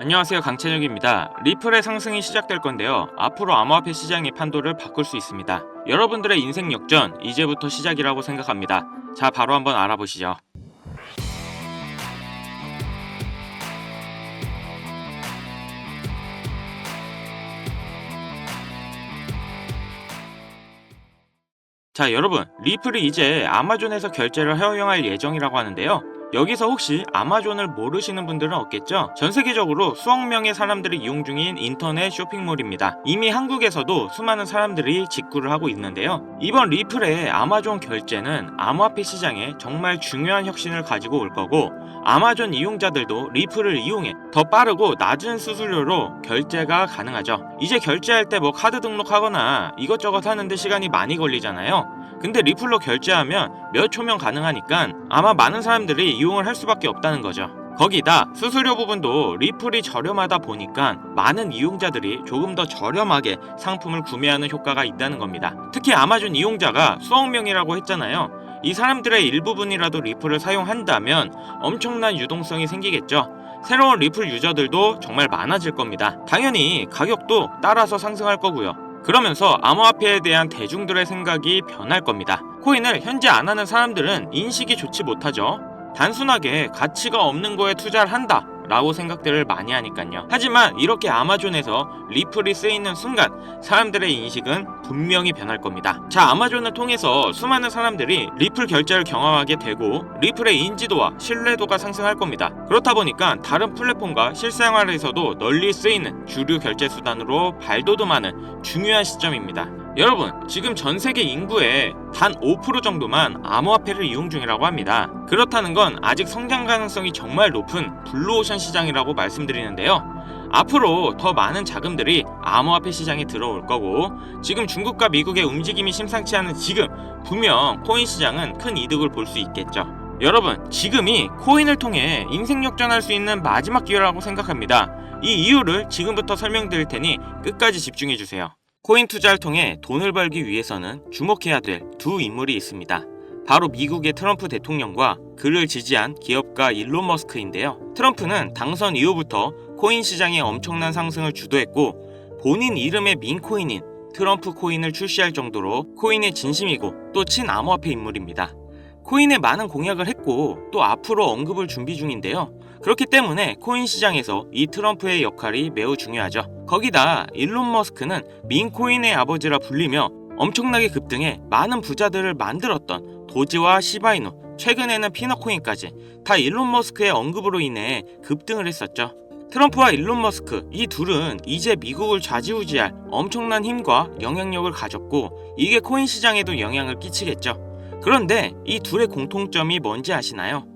안녕하세요 강찬혁입니다. 리플의 상승이 시작될 건데요. 앞으로 암호화폐 시장의 판도를 바꿀 수 있습니다. 여러분들의 인생 역전 이제부터 시작이라고 생각합니다. 자 바로 한번 알아보시죠. 자 여러분 리플이 이제 아마존에서 결제를 허용할 예정이라고 하는데요. 여기서 혹시 아마존을 모르시는 분들은 없겠죠? 전 세계적으로 수억 명의 사람들이 이용 중인 인터넷 쇼핑몰입니다. 이미 한국에서도 수많은 사람들이 직구를 하고 있는데요. 이번 리플의 아마존 결제는 암호화폐 시장에 정말 중요한 혁신을 가지고 올 거고 아마존 이용자들도 리플을 이용해 더 빠르고 낮은 수수료로 결제가 가능하죠. 이제 결제할 때 뭐 카드 등록하거나 이것저것 하는데 시간이 많이 걸리잖아요. 근데 리플로 결제하면 몇 초면 가능하니까 아마 많은 사람들이 이용을 할 수밖에 없다는 거죠. 거기다 수수료 부분도 리플이 저렴하다 보니까 많은 이용자들이 조금 더 저렴하게 상품을 구매하는 효과가 있다는 겁니다. 특히 아마존 이용자가 수억 명이라고 했잖아요. 이 사람들의 일부분이라도 리플을 사용한다면 엄청난 유동성이 생기겠죠. 새로운 리플 유저들도 정말 많아질 겁니다. 당연히 가격도 따라서 상승할 거고요. 그러면서 암호화폐에 대한 대중들의 생각이 변할 겁니다. 코인을 현재 안 하는 사람들은 인식이 좋지 못하죠. 단순하게 가치가 없는 거에 투자를 한다. 라고 생각들을 많이 하니까요. 하지만 이렇게 아마존에서 리플이 쓰이는 순간 사람들의 인식은 분명히 변할 겁니다. 자, 아마존을 통해서 수많은 사람들이 리플 결제를 경험하게 되고 리플의 인지도와 신뢰도가 상승할 겁니다. 그렇다 보니까 다른 플랫폼과 실생활에서도 널리 쓰이는 주류 결제 수단으로 발돋움하는 중요한 시점입니다. 여러분, 지금 전 세계 인구의 단 5% 정도만 암호화폐를 이용 중이라고 합니다. 그렇다는 건 아직 성장 가능성이 정말 높은 블루오션 시장이라고 말씀드리는데요. 앞으로 더 많은 자금들이 암호화폐 시장에 들어올 거고 지금 중국과 미국의 움직임이 심상치 않은 지금 분명 코인 시장은 큰 이득을 볼 수 있겠죠. 여러분, 지금이 코인을 통해 인생 역전할 수 있는 마지막 기회라고 생각합니다. 이 이유를 지금부터 설명드릴 테니 끝까지 집중해 주세요. 코인 투자를 통해 돈을 벌기 위해서는 주목해야 될 두 인물이 있습니다. 바로 미국의 트럼프 대통령과 그를 지지한 기업가 일론 머스크인데요. 트럼프는 당선 이후부터 코인 시장의 엄청난 상승을 주도했고 본인 이름의 민코인인 트럼프 코인을 출시할 정도로 코인의 진심이고 또 친암호화폐 인물입니다. 코인에 많은 공약을 했고 또 앞으로 언급을 준비 중인데요. 그렇기 때문에 코인 시장에서 이 트럼프의 역할이 매우 중요하죠. 거기다 일론 머스크는 민코인의 아버지라 불리며 엄청나게 급등해 많은 부자들을 만들었던 도지와 시바이누, 최근에는 피너코인까지 다 일론 머스크의 언급으로 인해 급등을 했었죠. 트럼프와 일론 머스크 이 둘은 이제 미국을 좌지우지할 엄청난 힘과 영향력을 가졌고 이게 코인 시장에도 영향을 끼치겠죠. 그런데 이 둘의 공통점이 뭔지 아시나요?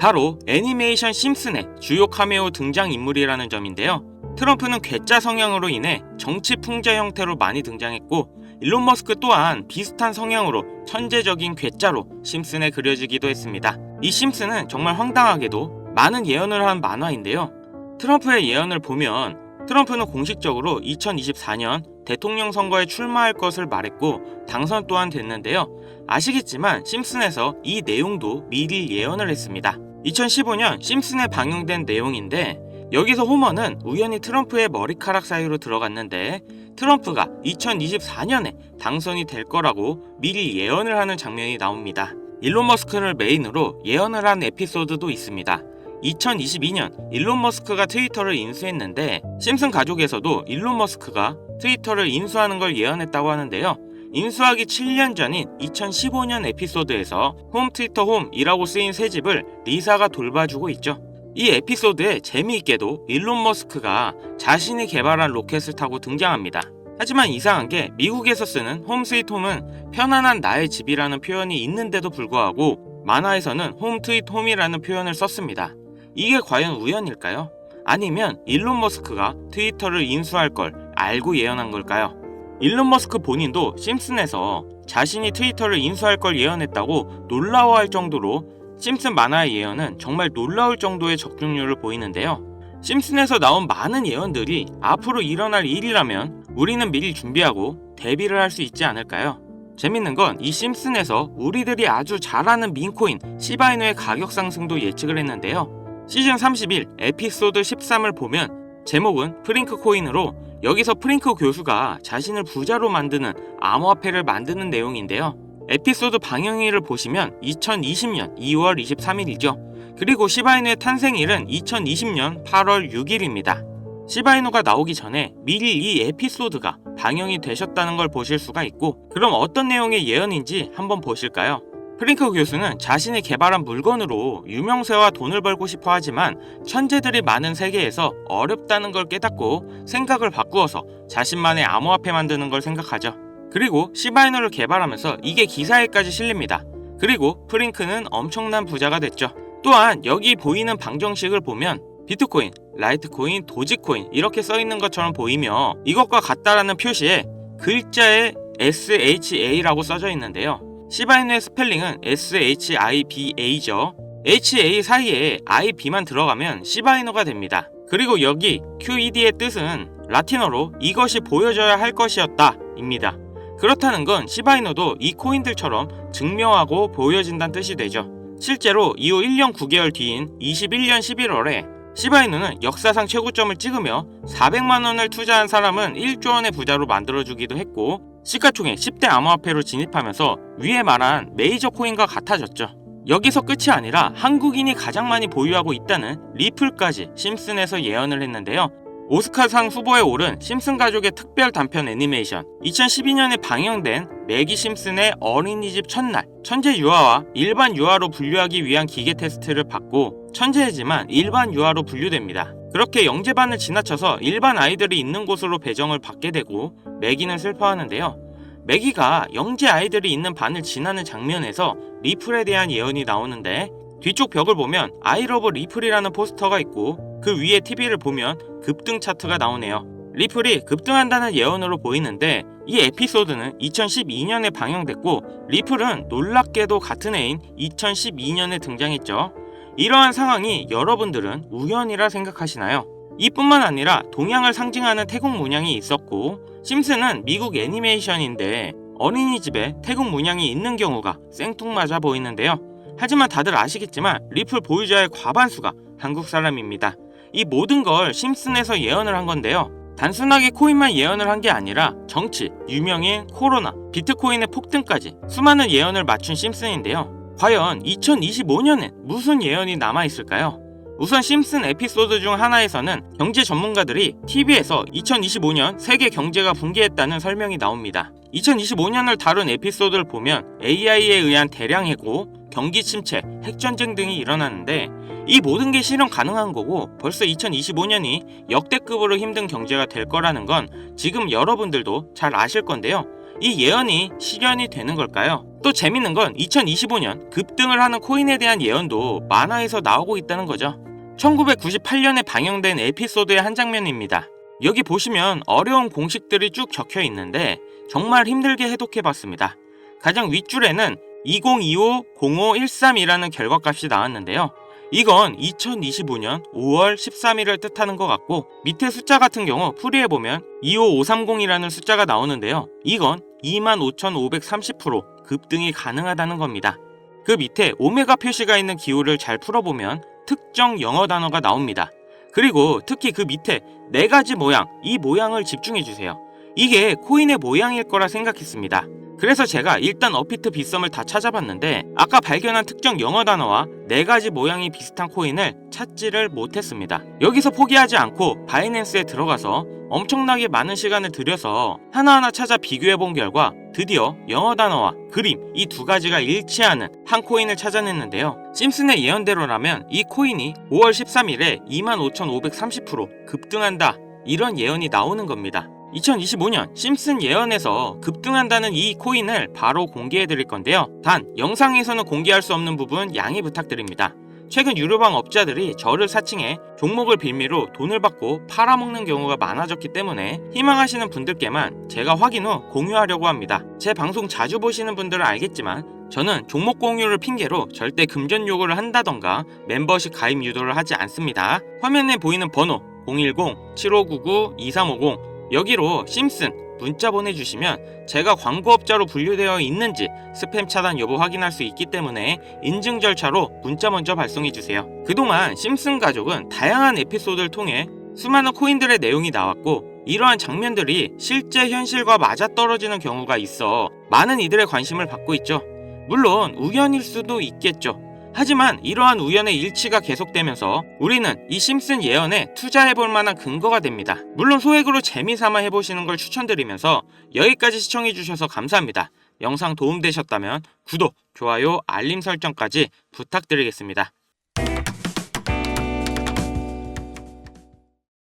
바로 애니메이션 심슨의 주요 카메오 등장 인물이라는 점인데요. 트럼프는 괴짜 성향으로 인해 정치 풍자 형태로 많이 등장했고 일론 머스크 또한 비슷한 성향으로 천재적인 괴짜로 심슨에 그려지기도 했습니다. 이 심슨은 정말 황당하게도 많은 예언을 한 만화인데요. 트럼프의 예언을 보면 트럼프는 공식적으로 2024년 대통령 선거에 출마할 것을 말했고 당선 또한 됐는데요. 아시겠지만 심슨에서 이 내용도 미리 예언을 했습니다. 2015년 심슨에 방영된 내용인데 여기서 호머는 우연히 트럼프의 머리카락 사이로 들어갔는데 트럼프가 2024년에 당선이 될 거라고 미리 예언을 하는 장면이 나옵니다. 일론 머스크를 메인으로 예언을 한 에피소드도 있습니다. 2022년 일론 머스크가 트위터를 인수했는데 심슨 가족에서도 일론 머스크가 트위터를 인수하는 걸 예언했다고 하는데요. 인수하기 7년 전인 2015년 에피소드에서 홈 트위터 홈이라고 쓰인 새 집을 리사가 돌봐주고 있죠. 이 에피소드에 재미있게도 일론 머스크가 자신이 개발한 로켓을 타고 등장합니다. 하지만 이상한 게 미국에서 쓰는 홈 스위트 홈은 편안한 나의 집이라는 표현이 있는데도 불구하고 만화에서는 홈 트윗 홈이라는 표현을 썼습니다. 이게 과연 우연일까요? 아니면 일론 머스크가 트위터를 인수할 걸 알고 예언한 걸까요? 일론 머스크 본인도 심슨에서 자신이 트위터를 인수할 걸 예언했다고 놀라워할 정도로 심슨 만화의 예언은 정말 놀라울 정도의 적중률을 보이는데요. 심슨에서 나온 많은 예언들이 앞으로 일어날 일이라면 우리는 미리 준비하고 대비를 할 수 있지 않을까요? 재밌는 건 이 심슨에서 우리들이 아주 잘 아는 민코인 시바이누의 가격 상승도 예측을 했는데요. 시즌 31 에피소드 13을 보면 제목은 프링크 코인으로 여기서 프링크 교수가 자신을 부자로 만드는 암호화폐를 만드는 내용인데요. 에피소드 방영일을 보시면 2020년 2월 23일이죠. 그리고 시바이누의 탄생일은 2020년 8월 6일입니다. 시바이누가 나오기 전에 미리 이 에피소드가 방영이 되셨다는 걸 보실 수가 있고 그럼 어떤 내용의 예언인지 한번 보실까요? 프링크 교수는 자신이 개발한 물건으로 유명세와 돈을 벌고 싶어 하지만 천재들이 많은 세계에서 어렵다는 걸 깨닫고 생각을 바꾸어서 자신만의 암호화폐 만드는 걸 생각하죠. 그리고 시바이누를 개발하면서 이게 기사에까지 실립니다. 그리고 프링크는 엄청난 부자가 됐죠. 또한 여기 보이는 방정식을 보면 비트코인, 라이트코인, 도지코인 이렇게 써 있는 것처럼 보이며 이것과 같다라는 표시에 글자에 SHA라고 써져 있는데요. 시바이누의 스펠링은 SHIBA죠. HA 사이에 IB만 들어가면 시바이누가 됩니다. 그리고 여기 QED의 뜻은 라틴어로 이것이 보여져야 할 것이었다 입니다. 그렇다는 건 시바이누도 이 코인들처럼 증명하고 보여진다는 뜻이 되죠. 실제로 이후 1년 9개월 뒤인 21년 11월에 시바이누는 역사상 최고점을 찍으며 400만 원을 투자한 사람은 1조 원의 부자로 만들어주기도 했고 시가총액 10대 암호화폐로 진입하면서 위에 말한 메이저 코인과 같아졌죠. 여기서 끝이 아니라 한국인이 가장 많이 보유하고 있다는 리플까지 심슨에서 예언을 했는데요. 오스카상 후보에 오른 심슨 가족의 특별 단편 애니메이션 2012년에 방영된 매기 심슨의 어린이집 첫날 천재 유아와 일반 유아로 분류하기 위한 기계 테스트를 받고 천재이지만 일반 유아로 분류됩니다. 그렇게 영재반을 지나쳐서 일반 아이들이 있는 곳으로 배정을 받게 되고 매기는 슬퍼하는데요. 매기가 영재 아이들이 있는 반을 지나는 장면에서 리플에 대한 예언이 나오는데 뒤쪽 벽을 보면 아이러브 리플이라는 포스터가 있고 그 위에 TV를 보면 급등 차트가 나오네요. 리플이 급등한다는 예언으로 보이는데 이 에피소드는 2012년에 방영됐고 리플은 놀랍게도 같은 해인 2012년에 등장했죠. 이러한 상황이 여러분들은 우연이라 생각하시나요? 이뿐만 아니라 동양을 상징하는 태국 문양이 있었고 심슨은 미국 애니메이션인데 어린이집에 태국 문양이 있는 경우가 생뚱맞아 보이는데요. 하지만 다들 아시겠지만 리플 보유자의 과반수가 한국 사람입니다. 이 모든 걸 심슨에서 예언을 한 건데요. 단순하게 코인만 예언을 한 게 아니라 정치, 유명인, 코로나, 비트코인의 폭등까지 수많은 예언을 맞춘 심슨인데요. 과연 2025년엔 무슨 예언이 남아있을까요? 우선 심슨 에피소드 중 하나에서는 경제 전문가들이 TV에서 2025년 세계 경제가 붕괴했다는 설명이 나옵니다. 2025년을 다룬 에피소드를 보면 AI에 의한 대량 해고, 경기 침체, 핵전쟁 등이 일어나는데 이 모든 게 실현 가능한 거고 벌써 2025년이 역대급으로 힘든 경제가 될 거라는 건 지금 여러분들도 잘 아실 건데요. 이 예언이 실현이 되는 걸까요? 또 재밌는 건 2025년 급등을 하는 코인에 대한 예언도 만화에서 나오고 있다는 거죠. 1998년에 방영된 에피소드의 한 장면입니다. 여기 보시면 어려운 공식들이 쭉 적혀 있는데 정말 힘들게 해독해 봤습니다. 가장 윗줄에는 2025-0513이라는 결과값이 나왔는데요. 이건 2025년 5월 13일을 뜻하는 것 같고 밑에 숫자 같은 경우 풀이해보면 25530이라는 숫자가 나오는데요. 이건 25,530% 급등이 가능하다는 겁니다. 그 밑에 오메가 표시가 있는 기호를 잘 풀어보면 특정 영어 단어가 나옵니다. 그리고 특히 그 밑에 네 가지 모양, 이 모양을 집중해주세요. 이게 코인의 모양일 거라 생각했습니다. 그래서 제가 일단 어피트 빗썸을 다 찾아봤는데 아까 발견한 특정 영어 단어와 네 가지 모양이 비슷한 코인을 찾지를 못했습니다. 여기서 포기하지 않고 바이낸스에 들어가서 엄청나게 많은 시간을 들여서 하나하나 찾아 비교해 본 결과 드디어 영어 단어와 그림 이 두 가지가 일치하는 한 코인을 찾아냈는데요. 심슨의 예언대로라면 이 코인이 5월 13일에 25,530% 급등한다 이런 예언이 나오는 겁니다. 2025년 심슨 예언에서 급등한다는 이 코인을 바로 공개해 드릴 건데요. 단 영상에서는 공개할 수 없는 부분 양해 부탁드립니다. 최근 유료방 업자들이 저를 사칭해 종목을 빌미로 돈을 받고 팔아먹는 경우가 많아졌기 때문에 희망하시는 분들께만 제가 확인 후 공유하려고 합니다. 제 방송 자주 보시는 분들은 알겠지만 저는 종목 공유를 핑계로 절대 금전 요구를 한다던가 멤버십 가입 유도를 하지 않습니다. 화면에 보이는 번호 010-7599-2350 여기로 심슨 문자 보내주시면 제가 광고업자로 분류되어 있는지 스팸 차단 여부 확인할 수 있기 때문에 인증 절차로 문자 먼저 발송해주세요. 그동안 심슨 가족은 다양한 에피소드를 통해 수많은 코인들의 내용이 나왔고 이러한 장면들이 실제 현실과 맞아떨어지는 경우가 있어 많은 이들의 관심을 받고 있죠. 물론 우연일 수도 있겠죠. 하지만 이러한 우연의 일치가 계속되면서 우리는 이 심슨 예언에 투자해볼 만한 근거가 됩니다. 물론 소액으로 재미삼아 해보시는 걸 추천드리면서 여기까지 시청해주셔서 감사합니다. 영상 도움되셨다면 구독, 좋아요, 알림 설정까지 부탁드리겠습니다.